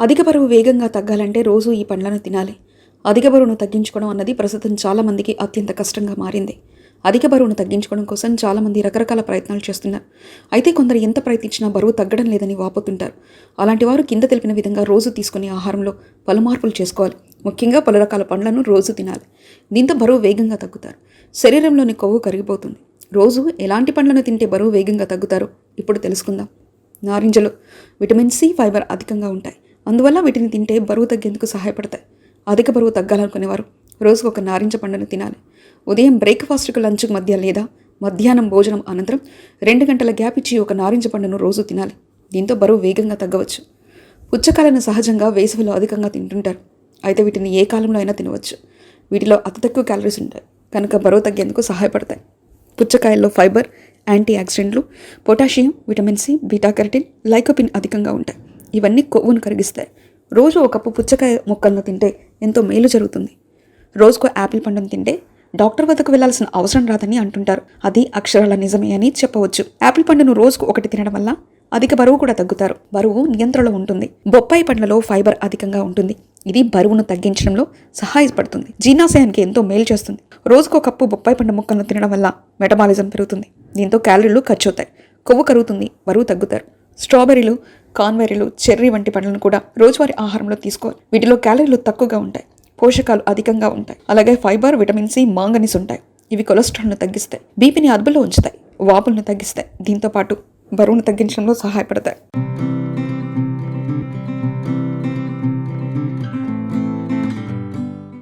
అధిక బరువు వేగంగా తగ్గాలంటే రోజు ఈ పండ్లను తినాలి. అధిక బరువును తగ్గించుకోవడం అన్నది ప్రస్తుతం చాలామందికి అత్యంత కష్టంగా మారింది. అధిక బరువును తగ్గించుకోవడం కోసం చాలామంది రకరకాల ప్రయత్నాలు చేస్తున్నారు. అయితే కొందరు ఎంత ప్రయత్నించినా బరువు తగ్గడం లేదని వాపోతుంటారు. అలాంటి వారు కింద తెలిపిన విధంగా రోజు తీసుకునే ఆహారంలో పలు మార్పులు చేసుకోవాలి. ముఖ్యంగా పలు రకాల పండ్లను రోజు తినాలి. దీంతో బరువు వేగంగా తగ్గుతారు. శరీరంలోని కొవ్వు కరిగిపోతుంది. రోజు ఎలాంటి పండ్లను తింటే బరువు వేగంగా తగ్గుతారో ఇప్పుడు తెలుసుకుందాం. నారింజలు విటమిన్ సి ఫైబర్ అధికంగా ఉంటాయి. అందువల్ల వీటిని తింటే బరువు తగ్గేందుకు సహాయపడతాయి. అధిక బరువు తగ్గాలనుకునేవారు రోజుకు ఒక నారింజ పండును తినాలి. ఉదయం బ్రేక్ఫాస్ట్కు లంచ్కు మధ్య లేదా మధ్యాహ్నం భోజనం అనంతరం రెండు గంటల గ్యాప్ ఇచ్చి ఒక నారింజ పండును రోజు తినాలి. దీంతో బరువు వేగంగా తగ్గవచ్చు. పుచ్చకాయలను సహజంగా వేసవిలో అధికంగా తింటుంటారు. అయితే వీటిని ఏ కాలంలో అయినా తినవచ్చు. వీటిలో అతి తక్కువ క్యాలరీస్ ఉంటాయి. కనుక బరువు తగ్గేందుకు సహాయపడతాయి. పుచ్చకాయల్లో ఫైబర్ యాంటీ ఆక్సిడెంట్లు potassium vitamin C beta carotene lycopene అధికంగా ఉంటాయి. ఇవన్నీ కొవ్వును కరిగిస్తాయి. రోజు ఒక కప్పు పుచ్చకాయ మొక్కలను తింటే ఎంతో మేలు జరుగుతుంది. రోజుకు యాపిల్ పండును తింటే డాక్టర్ వద్దకు వెళ్ళాల్సిన అవసరం రాదని అంటుంటారు. అది అక్షరాల నిజమే అని చెప్పవచ్చు. యాపిల్ పండును రోజుకు ఒకటి తినడం వల్ల అధిక బరువు కూడా తగ్గుతారు. బరువు నియంత్రణలో ఉంటుంది. బొప్పాయి పండ్లలో ఫైబర్ అధికంగా ఉంటుంది. ఇది బరువును తగ్గించడంలో సహాయపడుతుంది. జీర్ణాశయానికి ఎంతో మేలు చేస్తుంది. రోజుకు ఒక కప్పు బొప్పాయి పండు ముక్కలను తినడం వల్ల మెటబాలిజం పెరుగుతుంది. దీంతో క్యాలరీలు ఖర్చు అవుతాయి కొవ్వు కరుగుతుంది బరువు తగ్గుతారు. స్ట్రాబెర్రీలు కాన్వెరీలు చెర్రీ వంటి పండ్లను కూడా రోజువారీ ఆహారంలో తీసుకోవాలి. వీటిలో క్యాలరీలు తక్కువగా ఉంటాయి. పోషకాలు అధికంగా ఉంటాయి. అలాగే ఫైబర్ విటమిన్ సి మాంగనీస్ ఉంటాయి. ఇవి కొలెస్ట్రాల్ను తగ్గిస్తాయి. బీపీని అదుపులో ఉంచుతాయి. వాపులను తగ్గిస్తాయి. దీంతో పాటు బరువును తగ్గించడంలో సహాయపడతాయి.